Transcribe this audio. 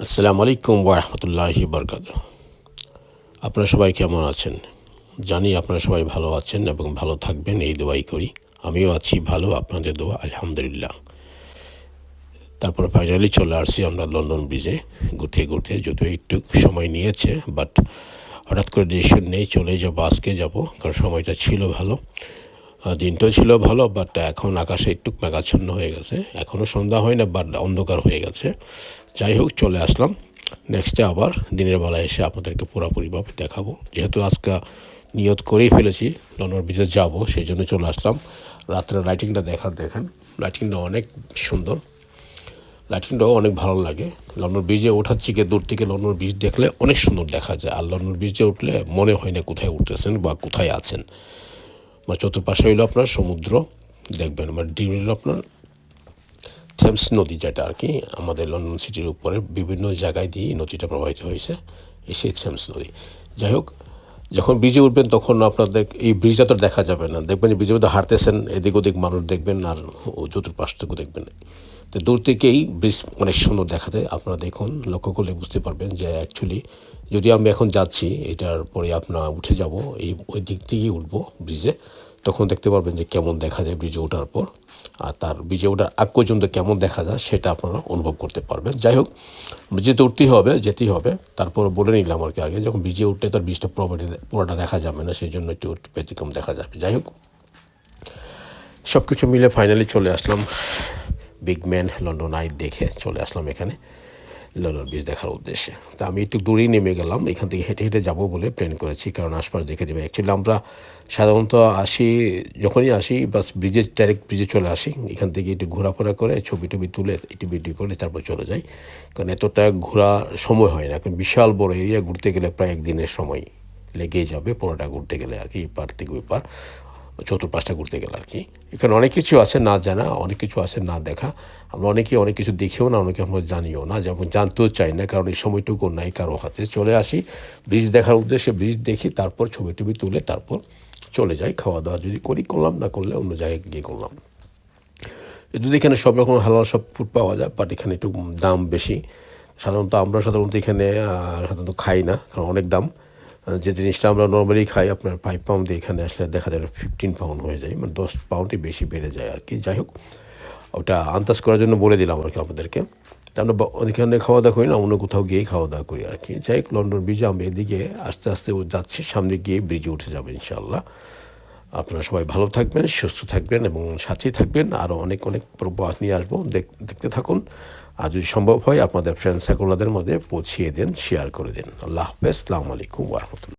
আসসালামু আলাইকুম ওরহমতুল্লাহি বরকাত আপনারা সবাই কেমন আছেন? জানি আপনারা সবাই ভালো আছেন এবং ভালো থাকবেন, এই দোয়াই করি। আমিও আছি ভালো, আপনাদের দোয়া, আলহামদুলিল্লাহ। তারপর ফাইনালি চলে আসছি আমরা লন্ডন ব্রিজে ঘুরতে ঘুরতে যদিও একটু সময় নিয়েছে বাট হঠাৎ করে ডিসিশন নেই, চলে যাব, আজকে যাব, কারণ সময়টা ছিল ভালো। দিনটাও ছিল ভালো বাট এখন আকাশে একটু মেঘাচ্ছন্ন হয়ে গেছে। এখনও সন্ধ্যা হয় না বাট অন্ধকার হয়ে গেছে। যাই হোক, চলে আসলাম। নেক্সটে আবার দিনের বেলা এসে আপনাদেরকে পুরোপুরিভাবে দেখাবো। যেহেতু আজকে নিয়ত করেই ফেলেছি লন্ডন ব্রিজে যাব সেই জন্য চলে আসলাম। রাত্রে লাইটিংটা দেখার দেখেন লাইটিংটা অনেক সুন্দর। লাইটিংটাও অনেক ভালো লাগে। লন্ডন ব্রিজে ওঠার থেকে দূর থেকে লন্ডন ব্রিজ দেখলে অনেক সুন্দর দেখা যায়। আর লন্ডন ব্রিজে উঠলে মনে হয় না কোথায় উঠতেছেন বা কোথায় আছেন। বা চতুর্পাশে হইল আপনার সমুদ্র, দেখবেন বা ডিউ হইল আপনার থেমস নদী যেটা আর কি, আমাদের লন্ডন সিটির উপরে বিভিন্ন জায়গায় দিয়ে নদীটা প্রবাহিত হয়েছে সেই থেমস নদী। যাই হোক, যখন ব্রিজে উঠবেন তখন আপনাদের এই ব্রিজটা তো দেখা যাবে না, দেখবেন এই ব্রিজের মধ্যে হাঁটতেছেন, এদিক ওদিক মানুষ দেখবেন আর ও চতুর্পাশ থেকেও দেখবেন। তো দূর থেকেই ব্রিজ অনেক সুন্দর দেখা যায় আপনারা দেখুন, লক্ষ্য করলে বুঝতে পারবেন যে অ্যাকচুয়ালি যদি আমি এখন যাচ্ছি, এটার পরে আপনার উঠে যাব, এই, ওই দিক থেকেই উঠবো ব্রিজে তখন দেখতে পারবেন যে কেমন দেখা যায় ব্রিজে ওঠার পর। আর তার ব্রিজে ওঠার আগ পর্যন্ত কেমন দেখা যায়, সেটা আপনারা অনুভব করতে পারবেন। যাই হোক ব্রিজে উঠতেই হবে, যেতেই হবে। তারপর বলে নিলাম আর কি আগে, যখন ব্রিজে উঠলে তার ব্রিজটা পুরোপুরি পুরোটা দেখা যাবে না সেই জন্য একটু ব্যতিক্রম দেখা যাবে। যাই হোক সব কিছু মিলে ফাইনালি চলে আসলাম। বিগ ম্যান লন্ডন আই দেখে চলে আসলাম এখানে লন্ডন ব্রিজ দেখার উদ্দেশ্যে। তা আমি একটু দূরেই নেমে গেলাম, এখান থেকে হেঁটে হেঁটে যাব বলে প্ল্যান করেছি, কারণ আশপাশ দেখে দেবে অ্যাকচুয়ালি আমরা সাধারণত আসি, যখনই আসি, বাস ব্রিজে ডাইরেক্ট ব্রিজে চলে আসি। এখান থেকে একটু ঘোরাফেরা করে, ছবি টবি তুলে, একটু ভিডিও করে তারপর চলে যাই। কারণ এতটা ঘোরা সময় হয় না, কারণ বিশাল বড় এরিয়া ঘুরতে গেলে প্রায় একদিনের সময় লেগেই যাবে, পুরোটা ঘুরতে গেলে আর কি, এই পার থেকে ওই পার চতুর্পাশটা ঘুরতে গেলে আর কি। এখানে অনেক কিছু আছে না জানা, অনেক কিছু আছে না দেখা। আমরা অনেকে অনেক কিছু দেখেও না, অনেকে আমরা জানিও না, যেমন জানতেও চাই না, কারণ এই সময়টুকু নাই কারও হাতে। চলে আসি ব্রিজ দেখার উদ্দেশ্যে ব্রিজ দেখি, তারপর ছবি টবি তুলে তারপর চলে যাই খাওয়া দাওয়া যদি করি, করলাম, না করলে অন্য জায়গায় গিয়ে করলাম। যদি এখানে সব রকম হালাল সব ফুড পাওয়া যায় বাট এখানে একটু দাম বেশি। সাধারণত আমরা সাধারণত এখানে সাধারণত খাই না, কারণ অনেক দাম। যে জিনিসটা আমরা নর্মালি খাই, আপনার ফাইভ পাউন্ড দিয়ে এখানে আসলে দেখা যায় ফিফটিন পাউন্ড হয়ে যায় মানে দশ পাউন্ডই বেশি বেড়ে যায় আর কি। যাই হোক, ওটা আন্দাজ করার জন্য বলে দিলাম আর কি আপনাদেরকে। আমরা ওইখানে খাওয়া দাওয়া করি না, অন্য কোথাও গিয়েই খাওয়া দাওয়া করি আর কি। যাই হোক, লন্ডন ব্রিজে আমরা এদিকে আস্তে আস্তে যাচ্ছি, সামনে গিয়ে ব্রিজে উঠে যাবে ইনশাআল্লাহ। আপনারা সবাই ভালো থাকবেন, সুস্থ থাকবেন এবং সাথেই থাকবেন। আরও অনেক অনেক প্রবাস নিয়ে আসব। দেখ- দেখতে থাকুন। আর যদি সম্ভব হয়, আপনাদের ফ্রেন্ড সার্কুলাদের মধ্যে পৌঁছিয়ে দেন শেয়ার করে দিন। আল্লাহ হাফেজ। আসসালামু আলাইকুম ওরহমতুল্লাহ